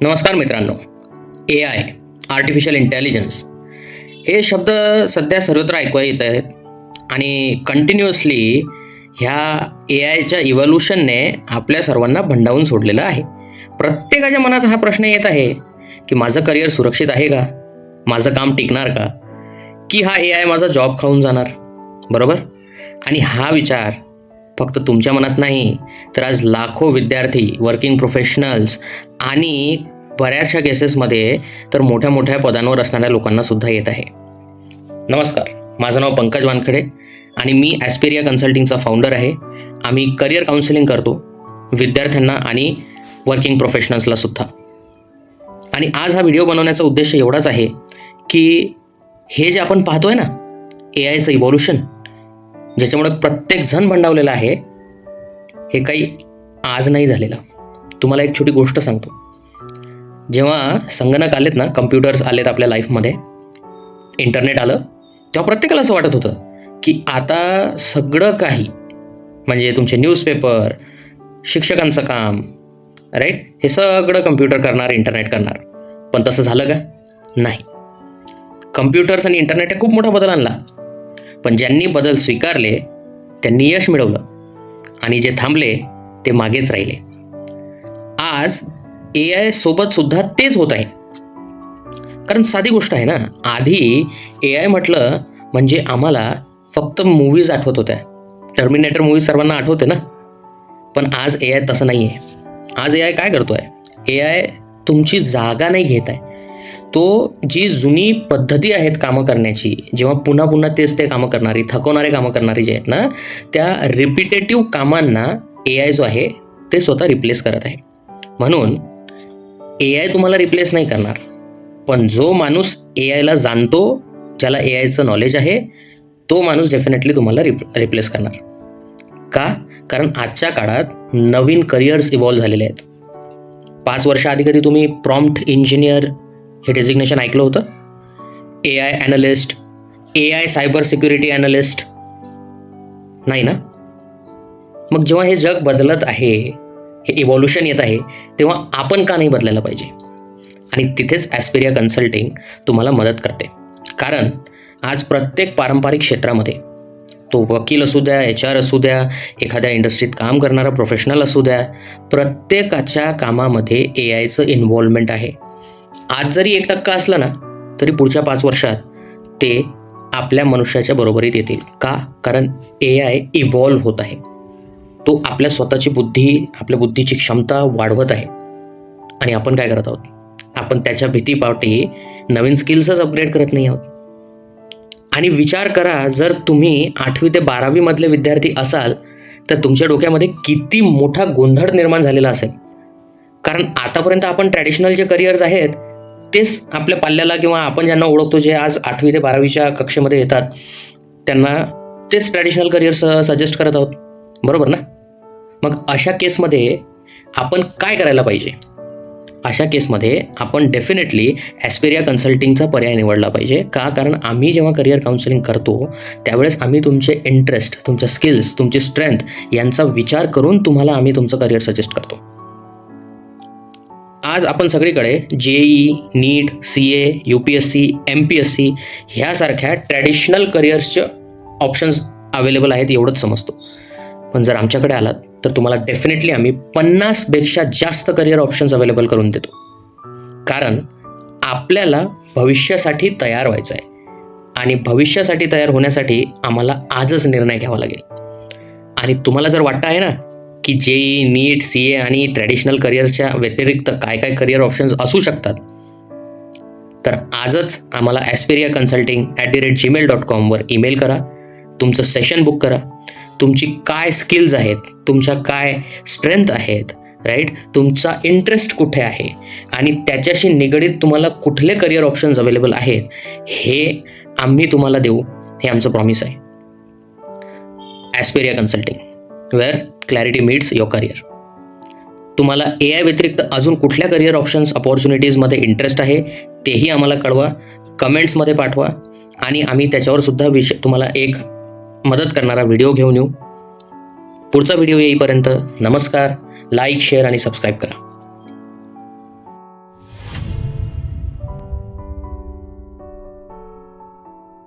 नमस्कार मित्रांनो. ए I artificial intelligence हे शब्द सध्या सर्वत्र ऐकू येत आहेत आणि कंटिन्युअसली ह्या ए आयच्या इव्होल्युशनने आपल्या सर्वांना भंडावून सोडलेलं आहे. प्रत्येकाच्या मनात हा प्रश्न येत आहे की माझं करिअर सुरक्षित आहे का? माझं काम टिकणार का? की हा ए आय माझा जॉब खाऊन जाणार? बरोबर? आणि हा विचार फक्त तुमच्या मनात नाही तर आज लाखो विद्यार्थी वर्किंग प्रोफेशनल्स आणि बऱ्याचशा केसेसमध्ये तर मोठ्या मोठ्या पदांवर असणाऱ्या लोकांना सुद्धा येत आहे. नमस्कार माझं नाव पंकज वानखडे आणि मी ॲस्पेरिया कन्सल्टिंगचा फाउंडर आहे. आम्ही करिअर काउन्सिलिंग करतो विद्यार्थ्यांना आणि वर्किंग प्रोफेशनल्सला सुद्धा. आणि आज हा व्हिडिओ बनवण्याचा उद्देश एवढाच आहे की हे जे आपण पाहतोय ना ए आयचं इव्हॉल्युशन ज्याच्यामुळे प्रत्येक जण भंडावलेला आहे हे काही आज नाही झालेलं. तुम्हाला एक छोटी गोष्ट सांगतो. जेव्हा संगणक आलेत ना कम्प्युटर्स आलेत आपल्या लाईफमध्ये इंटरनेट आलं तेव्हा प्रत्येकाला असं वाटत होतं की आता सगळं काही म्हणजे तुमचे न्यूजपेपर शिक्षकांचं काम राईट हे सगळं कम्प्युटर करणार इंटरनेट करणार. पण तसं झालं का? नाही. कम्प्युटर्स आणि इंटरनेट खूप मोठा बदल आणला. पण ज्यांनी बदल स्वीकारले त्यांनी यश मिळवलं. आणि जे थांबले ते मागेच राहिले. आज ए आय सोबत सुद्धा तेच होत आहे. कारण साधी गोष्ट आहे ना आधी ए आय म्हटलं म्हणजे आम्हाला फक्त मूवीज आठवत होत्या. टर्मिनेटर मूवी सर्वांना आठवते ना. पण आज ए आय तसं नाही आहे आज ए आय काय करतो आहे ए आय तुमची जागा नाही घेत आहे. तो जी जुनी पद्धती आहेत कामं करण्याची जेव्हा पुन्हा पुन्हा तेच ते कामं करणारी थकवणारे कामं करणारी जे आहेत ना त्या रिपिटेटिव्ह कामांना ए आय जो आहे ते स्वतः रिप्लेस करत आहे. म्हणून ए आय तुम्हाला रिप्लेस नाही करणार. पण जो माणूस ए आयला जाणतो ज्याला ए आयचं नॉलेज आहे तो माणूस डेफिनेटली तुम्हाला रिप रिप्लेस करणार. का? कारण आजच्या काळात नवीन करिअर्स इव्हॉल्व्ह झालेले आहेत. पाच वर्षाआधी कधी तुम्ही प्रॉम्प्ट इंजिनियर हे डेझिग्नेशन ऐकलं होतं? A I analyst A I cyber security analyst नाही ना? मग जेव्हा हे जग बदलत आहे हे इव्हॉल्युशन येत आहे तेव्हा आपण का नाही बदलायला पाहिजे? आणि तिथेच ॲस्पेरिया कन्सल्टिंग तुम्हाला मदत करते. कारण आज प्रत्येक पारंपरिक क्षेत्रामध्ये तो वकील असू द्या एच आर असू द्या एखाद्या इंडस्ट्रीत काम करणारा प्रोफेशनल असू द्या प्रत्येकाच्या कामामध्ये ए आयचं इन्व्हॉल्वमेंट आहे. आज जरी एक टक्का असला ना तरी पुढच्या पाच वर्षात ते आपल्या मनुष्याच्या बरोबरीत येतील. का? कारण ए आय इव्हॉल्व्ह होत आहे. तो आपल्या स्वतःची बुद्धी आपल्या बुद्धीची क्षमता वाढवत आहे. आणि आपण काय करत आहोत? आपण त्याच्या भीतीपावटी नवीन स्किल्सच अपग्रेड करत नाही आहोत. आणि विचार करा जर तुम्ही आठवी ते बारावीमधले विद्यार्थी असाल तर तुमच्या डोक्यामध्ये किती मोठा गोंधळ निर्माण झालेला असेल. कारण आतापर्यंत आपण ट्रॅडिशनल जे करिअर्स आहेत तेच आपल्या पाल्याला किंवा आपण ज्यांना ओळखतो जे आज आठवी ते बारावीच्या कक्षेमध्ये येतात त्यांना तेच ट्रॅडिशनल करिअर्स सजेस्ट करत आहोत. बरोबर ना? मग अशा केसमध्ये आपण काय करायला पाहिजे? अशा केसमध्ये आपण डेफिनेटली ॲस्पेरिया कन्सल्टिंगचा पर्याय निवडला पाहिजे. का? कारण आम्ही जेव्हा करिअर काउन्सिलिंग करतो त्यावेळेस आम्ही तुमचे इंटरेस्ट तुमच्या स्किल्स तुमची स्ट्रेंथ यांचा विचार करून तुम्हाला आम्ही तुमचं करिअर सजेस्ट करतो. आज आपण सगळीकडे JEE NEET C A U P S C M P S C ह्यासारख्या ट्रॅडिशनल करिअर्सचे ऑप्शन्स अवेलेबल आहेत एवढंच समजतो. पण जर आमच्याकडे आलात तर तुम्हाला डेफिनेटली आम्ही पन्नासपेक्षा जास्त करिअर ऑप्शन्स अवेलेबल करून देतो. कारण आपल्याला भविष्यासाठी तयार व्हायचं आहे आणि भविष्यासाठी तयार होण्यासाठी आम्हाला आजच निर्णय घ्यावा लागेल. आणि तुम्हाला जर वाटतं आहे ना की जेई नीट सी ए आणि ट्रॅडिशनल करिअरच्या व्यतिरिक्त काय काय करिअर ऑप्शन्स असू शकतात तर आजच आम्हाला Asperia consulting at the rate Gmail dot कॉमवर email करा. तुमचं सेशन बुक करा. तुमची काय स्किल्स आहेत तुमच्या काय स्ट्रेंथ आहेत राईट तुमचा इंटरेस्ट कुठे आहे? आणि त्याच्याशी निगडीत तुम्हाला कुठले करिअर ऑप्शन्स अवेलेबल आहेत हे आम्ही तुम्हाला देऊ हे आमचं प्रॉमिस आहे. Asperia consulting where clarity meets your career तुम्हाला ए आय व्यतिरिक्त अजून कुठल्या करिअर ऑप्शन्स अपॉर्च्युनिटीजमध्ये इंटरेस्ट आहे तेही आम्हाला कळवा कमेंट्समध्ये पाठवा आणि आम्ही त्याच्यावर सुद्धा विषय तुम्हाला एक मदत करणारा व्हिडिओ घेऊन येऊ. पुढचा व्हिडिओ येईपर्यंत नमस्कार लाईक शेअर आणि सबस्क्राईब करा.